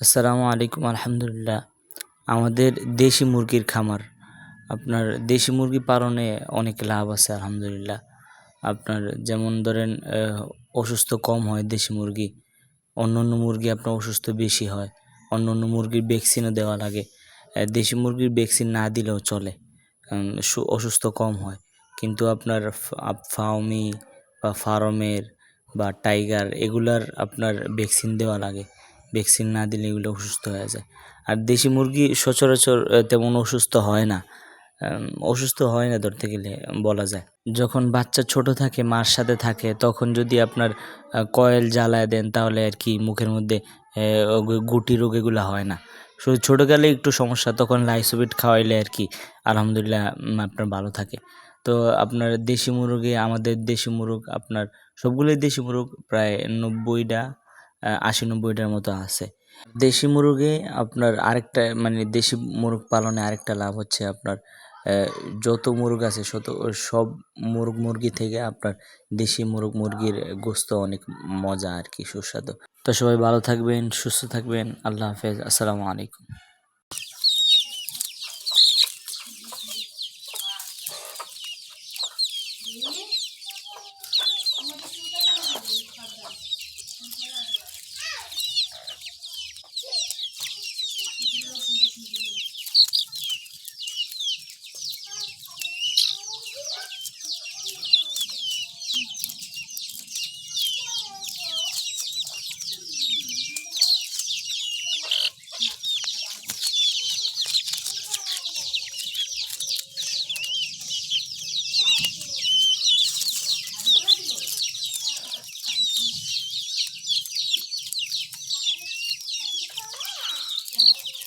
আসসালামু আলাইকুম, আলহামদুলিল্লাহ। আমাদের দেশি মুরগির খামার। আপনার দেশি মুরগি পালনে অনেক লাভ আছে, আলহামদুলিল্লাহ। আপনার যেমন ধরেন অসুস্থ কম হয় দেশি মুরগি অন্য অন্য মুরগি আপনার অসুস্থ বেশি হয় অন্য অন্য মুরগির ভ্যাকসিনও দেওয়া লাগে। দেশি মুরগির ভ্যাকসিন না দিলেও চলে অসুস্থ কম হয়। কিন্তু আপনার ফা- আপ- ফার্মি বা ফার্মের বা টাইগার, এগুলার আপনার ভ্যাকসিন দেওয়া লাগে। ভ্যাকসিন না দিলে এগুলো অসুস্থ হয়ে যায়। আর দেশি মুরগি সচরাচর তেমন অসুস্থ হয় না। অসুস্থ হয় না ধরতে গেলে, বলা যায়। যখন বাচ্চা ছোট থাকে, মার সাথে থাকে, তখন যদি আপনার কয়েল জ্বালায় দেন, তাহলে আর কি মুখের মধ্যে গুটি রোগ এগুলো হয় না। শুধু ছোটো ছোটোকালে একটু সমস্যা, তখন লাইসোবিট খাওয়াইলে আর কি আলহামদুলিল্লাহ আপনার ভালো থাকে। তো আপনার দেশি মুরগি, আমাদের দেশি মুরগ, আপনার সবগুলোই দেশি মুরগ, প্রায় নব্বইটা আশি নব্বইটার মতো আছে। দেশি মুরগে আপনার আরেকটা মানে দেশি মুরগ পালনে আরেকটা লাভ হচ্ছে আপনার যত মুরগ আছে, শত, সব মুরগ মুরগি থেকে আপনার দেশি মুরগ মুরগির গোস্ত অনেক মজা আর কি, সুস্বাদু। তো সবাই ভালো থাকবেন, সুস্থ থাকবেন, আল্লাহ হাফেজ, আসসালামু আলাইকুম। Yeah.